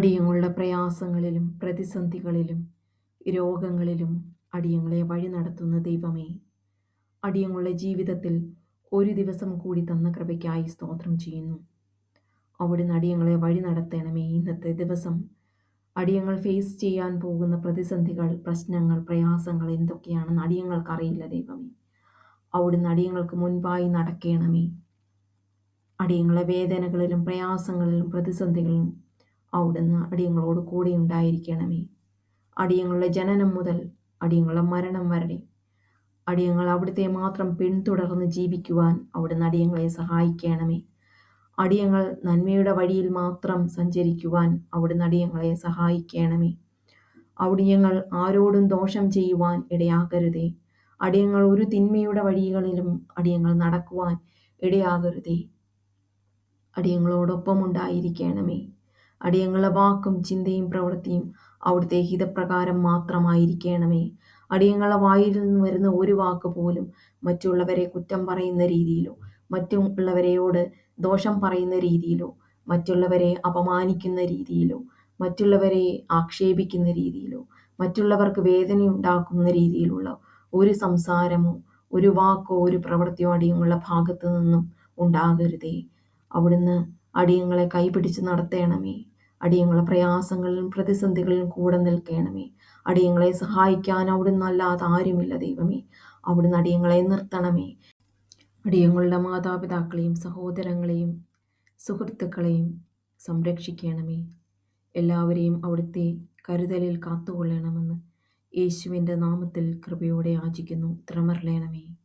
അടിയങ്ങളുടെ പ്രയാസങ്ങളിലും പ്രതിസന്ധികളിലും രോഗങ്ങളിലും അടിയങ്ങളെ വഴി നടത്തുന്ന ദൈവമേ അടിയങ്ങളുടെ ജീവിതത്തിൽ ഒരു ദിവസം കൂടി തന്ന കൃപയ്ക്കായി സ്തോത്രം ചെയ്യുന്നു. അവിടുന്ന് അടിയങ്ങളെ വഴി നടത്തണമേ ഇന്നത്തെ ദിവസം. അടിയങ്ങൾ ഫേസ് ചെയ്യാൻ പോകുന്ന പ്രതിസന്ധികൾ പ്രശ്നങ്ങൾ പ്രയാസങ്ങൾ എന്തൊക്കെയാണെന്ന് അടിയങ്ങൾക്കറിയില്ല ദൈവമേ. അവിടുന്ന് അടിയങ്ങൾക്ക് മുൻപായി നടക്കണമേ. അടിയങ്ങളെ വേദനകളിലും പ്രയാസങ്ങളിലും പ്രതിസന്ധികളിലും അവിടുന്ന് അടിയങ്ങളോട് കൂടെ ഉണ്ടായിരിക്കണമേ. അടിയങ്ങളുടെ ജനനം മുതൽ അടിയങ്ങളുടെ മരണം വരെ. അടിയങ്ങൾ അവിടുത്തെ മാത്രം പിന്തുടർന്ന് ജീവിക്കുവാൻ അവിടുന്ന് അടിയങ്ങളെ സഹായിക്കണമേ. അടിയങ്ങൾ നന്മയുടെ വഴിയിൽ മാത്രം സഞ്ചരിക്കുവാൻ അവിടുന്ന് അടിയങ്ങളെ സഹായിക്കണമേ. അവിടിയങ്ങൾ ആരോടും ദോഷം ചെയ്യുവാൻ ഇടയാകരുതേ. അടിയങ്ങൾ ഒരു തിന്മയുടെ വഴികളിലും അടിയങ്ങൾ നടക്കുവാൻ ഇടയാകരുതേ. അടിയങ്ങളോടൊപ്പം ഉണ്ടായിരിക്കണമേ. അടിയങ്ങളുടെ വാക്കും ചിന്തയും പ്രവൃത്തിയും അവിടുത്തെ ഹിതപ്രകാരം മാത്രമായിരിക്കണമേ. അടിയങ്ങളുടെ വായിൽ നിന്ന് വരുന്ന ഒരു വാക്ക് പോലും മറ്റുള്ളവരെ കുറ്റം പറയുന്ന രീതിയിലോ മറ്റുള്ളവരെയോട് ദോഷം പറയുന്ന രീതിയിലോ മറ്റുള്ളവരെ അപമാനിക്കുന്ന രീതിയിലോ മറ്റുള്ളവരെ ആക്ഷേപിക്കുന്ന രീതിയിലോ മറ്റുള്ളവർക്ക് വേദനയുണ്ടാക്കുന്ന രീതിയിലുള്ള ഒരു സംസാരമോ ഒരു വാക്കോ ഒരു പ്രവൃത്തിയോ അടിയങ്ങളുടെ ഭാഗത്തു നിന്നും ഉണ്ടാകരുതേ. അവിടുന്ന് അടിയങ്ങളെ കൈപിടിച്ച് നടത്തേണമേ. അടിയങ്ങളെ പ്രയാസങ്ങളിലും പ്രതിസന്ധികളിലും കൂടെ നിൽക്കണമേ. അടിയങ്ങളെ സഹായിക്കാൻ അവിടുന്ന് അല്ലാതെ ആരുമില്ല ദൈവമേ. അവിടുന്ന് അടിയങ്ങളെ നിർത്തണമേ. അടിയങ്ങളുടെ മാതാപിതാക്കളെയും സഹോദരങ്ങളെയും സുഹൃത്തുക്കളെയും സംരക്ഷിക്കണമേ. എല്ലാവരെയും അവിടുത്തെ കരുതലിൽ കാത്തുകൊള്ളണമെന്ന് യേശുവിന്റെ നാമത്തിൽ കൃപയോടെ യാചിക്കുന്നു ഉത്തരമറിയണമേ